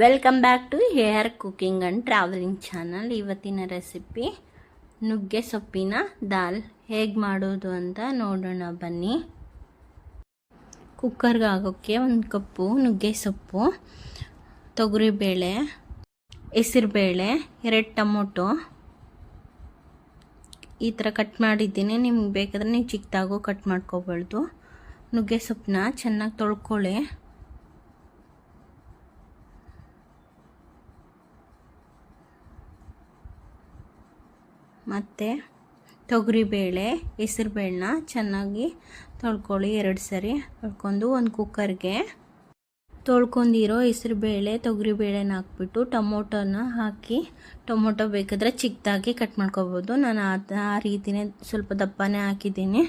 Welcome back to her cooking and traveling channel ಇವತ್ತಿನ recipe ನುಗ್ಗೆ ಸೊಪ್ಪಿನ ದಾಲ್. ಹೇಗೆ ಮಾಡೋದು ಅಂತ ನೋಡೋಣ ಬನ್ನಿ. ಕುಕ್ಕರ್ಗೆ ಆಗೋಕ್ಕೆ ಒಂದು ಕಪ್ಪು ನುಗ್ಗೆ ಸೊಪ್ಪು, ತೊಗರಿಬೇಳೆ, ಹೆಸರುಬೇಳೆ, ಎರಡು ಟೊಮೊಟೊ. ಈ ಥರ ಕಟ್ ಮಾಡಿದ್ದೀನಿ. ನಿಮ್ಗೆ ಬೇಕಾದ್ರೆ ನೀವು ಚಿಕ್ಕದಾಗೂ ಕಟ್ ಮಾಡ್ಕೋಬಾರ್ದು. ನುಗ್ಗೆ ಸೊಪ್ಪನ್ನ ಚೆನ್ನಾಗಿ ತೊಳ್ಕೊಳ್ಳಿ. ಮತ್ತು ತೊಗರಿಬೇಳೆ ಹೆಸರುಬೇಳೆನ ಚೆನ್ನಾಗಿ ತೊಳ್ಕೊಳ್ಳಿ ಎರಡು ಸರಿ. ತೊಳ್ಕೊಂಡು ಒಂದು ಕುಕ್ಕರ್ಗೆ ತೊಳ್ಕೊಂಡಿರೋ ಹೆಸರುಬೇಳೆ ತೊಗರಿಬೇಳೆನ ಹಾಕ್ಬಿಟ್ಟು ಟೊಮೊಟೊನ ಹಾಕಿ, ಟೊಮೊಟೊ ಬೇಕಾದ್ರೆ ಚಿಕ್ಕದಾಗಿ ಕಟ್ ಮಾಡ್ಕೊಬೋದು. ನಾನು ಆ ರೀತಿನೇ ಸ್ವಲ್ಪ ದಪ್ಪನೇ ಹಾಕಿದ್ದೀನಿ.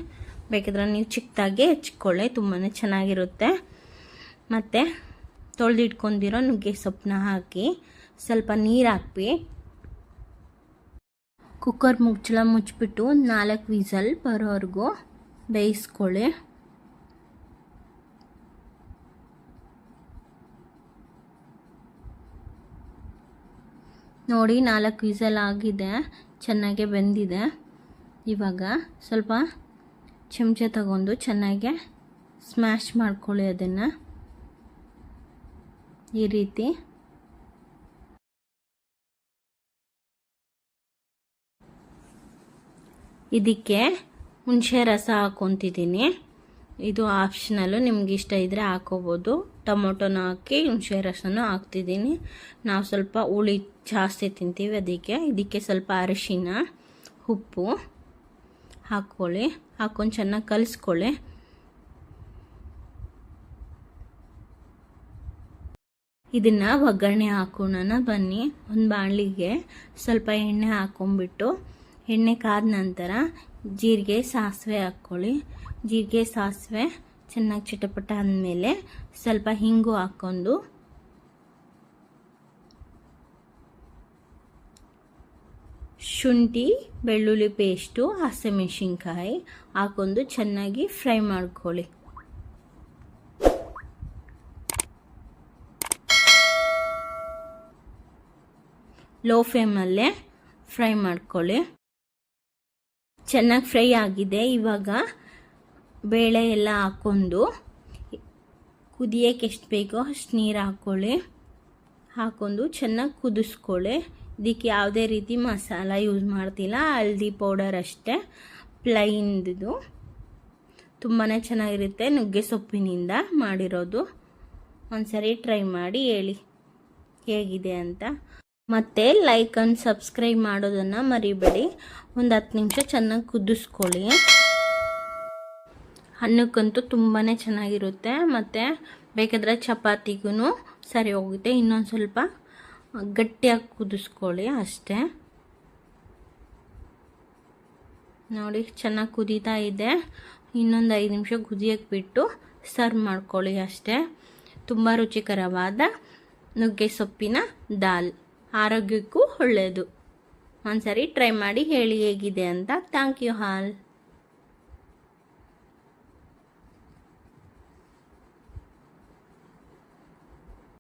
ಬೇಕಾದ್ರೆ ನೀವು ಚಿಕ್ಕದಾಗಿ ಹೆಚ್ಚಿಕೊಳ್ಳಿ ತುಂಬಾ ಚೆನ್ನಾಗಿರುತ್ತೆ. ಮತ್ತು ತೊಳೆದಿಟ್ಕೊಂಡಿರೋ ನುಗ್ಗೆ ಸೊಪ್ಪನ್ನ ಹಾಕಿ ಸ್ವಲ್ಪ ನೀರು ಹಾಕಿ ಕುಕ್ಕರ್ ಮುಚ್ಚಳ ಮುಚ್ಚಿಬಿಟ್ಟು ನಾಲ್ಕು ವಿಸಲ್ ಬರೋವರೆಗೂ ಬೇಯಿಸ್ಕೊಳ್ಳಿ. ನೋಡಿ ನಾಲ್ಕು ವಿಸಲ್ ಆಗಿದೆ, ಚೆನ್ನಾಗೆ ಬೆಂದಿದೆ. ಇವಾಗ ಸ್ವಲ್ಪ ಚಮಚ ತಗೊಂಡು ಚೆನ್ನಾಗೆ ಸ್ಮ್ಯಾಶ್ ಮಾಡ್ಕೊಳ್ಳಿ ಅದನ್ನು. ಈ ರೀತಿ. ಇದಕ್ಕೆ ಹುಣಸೆ ರಸ ಹಾಕ್ಕೊತಿದ್ದೀನಿ ಇದು ಆಪ್ಷನಲ್ಲು ನಿಮ್ಗೆ ಇಷ್ಟ ಇದ್ದರೆ ಹಾಕೋಬೋದು. ಟೊಮೊಟೊನ ಹಾಕಿ ಹುಣಸೆ ರಸನೂ ಹಾಕ್ತಿದ್ದೀನಿ. ನಾವು ಸ್ವಲ್ಪ ಹುಳಿ ಜಾಸ್ತಿ ತಿಂತೀವಿ ಅದಕ್ಕೆ. ಇದಕ್ಕೆ ಸ್ವಲ್ಪ ಅರಿಶಿನ, ಉಪ್ಪು ಹಾಕ್ಕೊಳ್ಳಿ ಹಾಕೊಂಡು ಚೆನ್ನಾಗಿ ಕಲಿಸ್ಕೊಳ್ಳಿ. ಇದನ್ನು ಒಗ್ಗರಣೆ ಹಾಕೋಣ ಬನ್ನಿ. ಒಂದು ಬಾಣಲಿಗೆ ಸ್ವಲ್ಪ ಎಣ್ಣೆ ಹಾಕ್ಕೊಂಬಿಟ್ಟು ಎಣ್ಣೆ ಕಾದ ನಂತರ ಜೀರಿಗೆ, ಸಾಸಿವೆ ಹಾಕ್ಕೊಳ್ಳಿ. ಜೀರಿಗೆ, ಸಾಸಿವೆ ಚೆನ್ನಾಗಿ ಚಿಟಪಟ ಅಂದಮೇಲೆ ಸ್ವಲ್ಪ ಹಿಂಗು ಹಾಕ್ಕೊಂಡು ಶುಂಠಿ, ಬೆಳ್ಳುಳ್ಳಿ ಪೇಸ್ಟು, ಹಸಿಮೆಣಸಿನ್ಕಾಯಿ ಹಾಕೊಂಡು ಚೆನ್ನಾಗಿ ಫ್ರೈ ಮಾಡ್ಕೊಳ್ಳಿ. ಲೋ ಫ್ಲೇಮಲ್ಲೇ ಫ್ರೈ ಮಾಡ್ಕೊಳ್ಳಿ. ಚೆನ್ನಾಗಿ ಫ್ರೈ ಆಗಿದೆ. ಇವಾಗ ಬೇಳೆ ಎಲ್ಲ ಹಾಕ್ಕೊಂಡು ಕುದಿಯೋಕ್ಕೆ ಎಷ್ಟು ಬೇಕೋ ಅಷ್ಟು ನೀರು ಹಾಕ್ಕೊಳ್ಳಿ ಹಾಕ್ಕೊಂಡು ಚೆನ್ನಾಗಿ ಕುದಿಸ್ಕೊಳ್ಳಿ. ಇದಕ್ಕೆ ಯಾವುದೇ ರೀತಿ ಮಸಾಲ ಯೂಸ್ ಮಾಡ್ತಿಲ್ಲ. ಹಳದಿ ಪೌಡರ್ ಅಷ್ಟೇ. ಪ್ಲೈನ್ದು. ತುಂಬಾ ಚೆನ್ನಾಗಿರುತ್ತೆ ನುಗ್ಗೆ ಸೊಪ್ಪಿನಿಂದ ಮಾಡಿರೋದು. ಒಂದು ಸರಿ ಟ್ರೈ ಮಾಡಿ ಹೇಳಿ ಹೇಗಿದೆ ಅಂತ. ಮತ್ತು ಲೈಕ್ ಅಂಡ್ ಸಬ್ಸ್ಕ್ರೈಬ್ ಮಾಡೋದನ್ನು ಮರಿಬೇಡಿ. ಒಂದು ಹತ್ತು ನಿಮಿಷ ಚೆನ್ನಾಗಿ ಕುದಿಸ್ಕೊಳ್ಳಿ. ಹಣ್ಣಕ್ಕಂತೂ ತುಂಬಾ ಚೆನ್ನಾಗಿರುತ್ತೆ. ಮತ್ತು ಬೇಕಾದರೆ ಚಪಾತಿಗೂ ಸರಿ ಹೋಗುತ್ತೆ. ಇನ್ನೊಂದು ಸ್ವಲ್ಪ ಗಟ್ಟಿಯಾಗಿ ಕುದಿಸ್ಕೊಳ್ಳಿ ಅಷ್ಟೇ. ನೋಡಿ, ಚೆನ್ನಾಗಿ ಕುದೀತಾ ಇದೆ. ಇನ್ನೊಂದು ಐದು ನಿಮಿಷ ಕುದಿಯೋಕ್ಕೆ ಬಿಟ್ಟು ಸರ್ವ್ ಮಾಡ್ಕೊಳ್ಳಿ ಅಷ್ಟೇ. ತುಂಬ ರುಚಿಕರವಾದ ನುಗ್ಗೆ ಸೊಪ್ಪಿನ ದಾಲ್. ಆರೋಗ್ಯಕ್ಕೂ ಒಳ್ಳೆಯದು ಒಂದ್ಸರಿ ಟ್ರೈ ಮಾಡಿ ಹೇಳಿ ಹೇಗಿದೆ ಅಂತ. Thank you all.